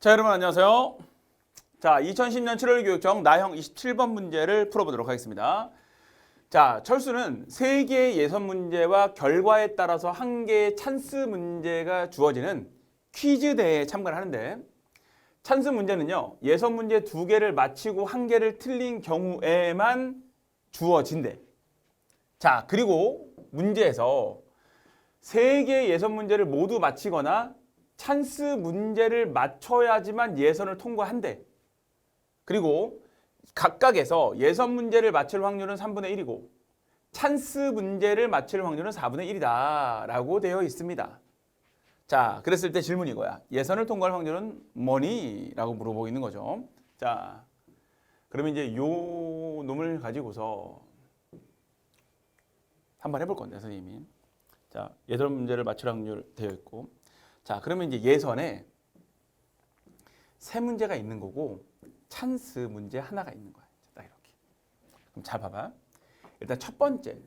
자, 여러분 안녕하세요. 자, 2010년 7월 교육청 나형 27번 문제를 풀어보도록 하겠습니다. 자, 철수는 세 개의 예선 문제와 결과에 따라서 한 개의 찬스 문제가 주어지는 퀴즈 대회에 참가를 하는데 찬스 문제는요, 예선 문제 두 개를 맞히고 한 개를 틀린 경우에만 주어진대. 자, 그리고 문제에서 세 개의 예선 문제를 모두 맞히거나 찬스 문제를 맞춰야지만 예선을 통과한대. 그리고 각각에서 예선 문제를 맞힐 확률은 3분의 1이고 찬스 문제를 맞힐 확률은 4분의 1이다 라고 되어 있습니다. 자, 그랬을 때 질문이 이거야. 예선을 통과할 확률은 뭐니? 라고 물어보고 있는 거죠. 자, 그러면 이제 요 놈을 가지고서 한번 해볼 건데, 선생님이. 자, 예선 문제를 맞출 확률 되어 있고. 자, 그러면 이제 예선에 세 문제가 있는 거고 찬스 문제 하나가 있는 거야. 딱 이렇게. 그럼 잘 봐봐. 일단 첫 번째.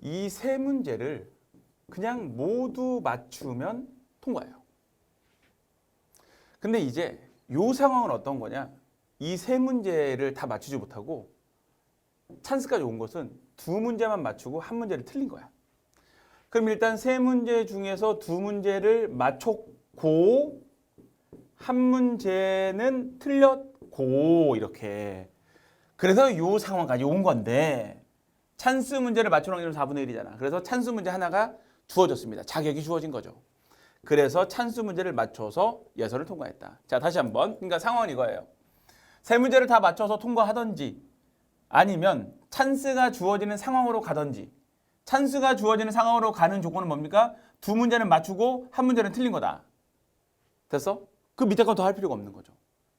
이 세 문제를 그냥 모두 맞추면 통과해요. 근데 이제 요 상황은 어떤 거냐? 이 세 문제를 다 맞추지 못하고 찬스까지 온 것은 두 문제만 맞추고 한 문제를 틀린 거야. 그럼 일단 세 문제 중에서 두 문제를 맞췄고 한 문제는 틀렸고 이렇게 그래서 요 상황까지 온 건데 찬스 문제를 맞추는 확률은 4분의 1이잖아. 그래서 찬스 문제 하나가 주어졌습니다. 자격이 주어진 거죠. 그래서 찬스 문제를 맞춰서 예선을 통과했다. 자, 다시 한번. 그러니까 상황은 이거예요. 세 문제를 다 맞춰서 통과하던지 아니면 찬스가 주어지는 상황으로 가던지 찬스가 주어지는 상황으로 가는 조건은 뭡니까? 두 문제는 맞추고 한 문제는 틀린 거다. 됐어? 그 밑에 건 더 할 필요가 없는 거죠.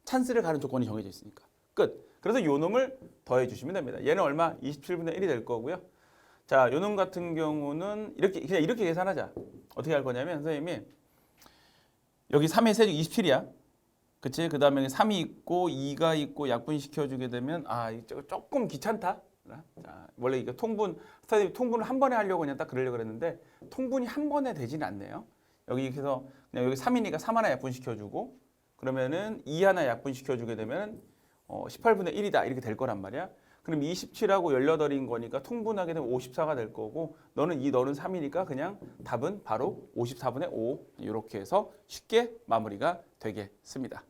찬스를 가는 조건이 정해져 있으니까. 끝. 그래서 요 놈을 더해 주시면 됩니다. 얘는 얼마? 27분의 1이 될 거고요. 자, 요 놈 같은 경우는 이렇게 그냥 이렇게 계산하자. 어떻게 할 거냐면 선생님이 여기 3의 세제 27이야. 그치? 그 다음에 3이 있고 2가 있고 약분시켜 주게 되면 아, 이거 조금 귀찮다. 자, 원래 이거 통분 스타디 통분을 한 번에 하려고 그냥 딱 그러려고 그랬는데 통분이 한 번에 되지는 않네요. 여기 그래서 그냥 여기 3이니까 3 하나 약분시켜 주고 그러면은 2 하나 약분시켜 주게 되면 어, 18분의 1이다 이렇게 될 거란 말이야. 그럼 27하고 18인 거니까 통분하게 되면 54가 될 거고 너는 2 너는 3이니까 그냥 답은 바로 54분의 5 이렇게 해서 쉽게 마무리가 되겠습니다.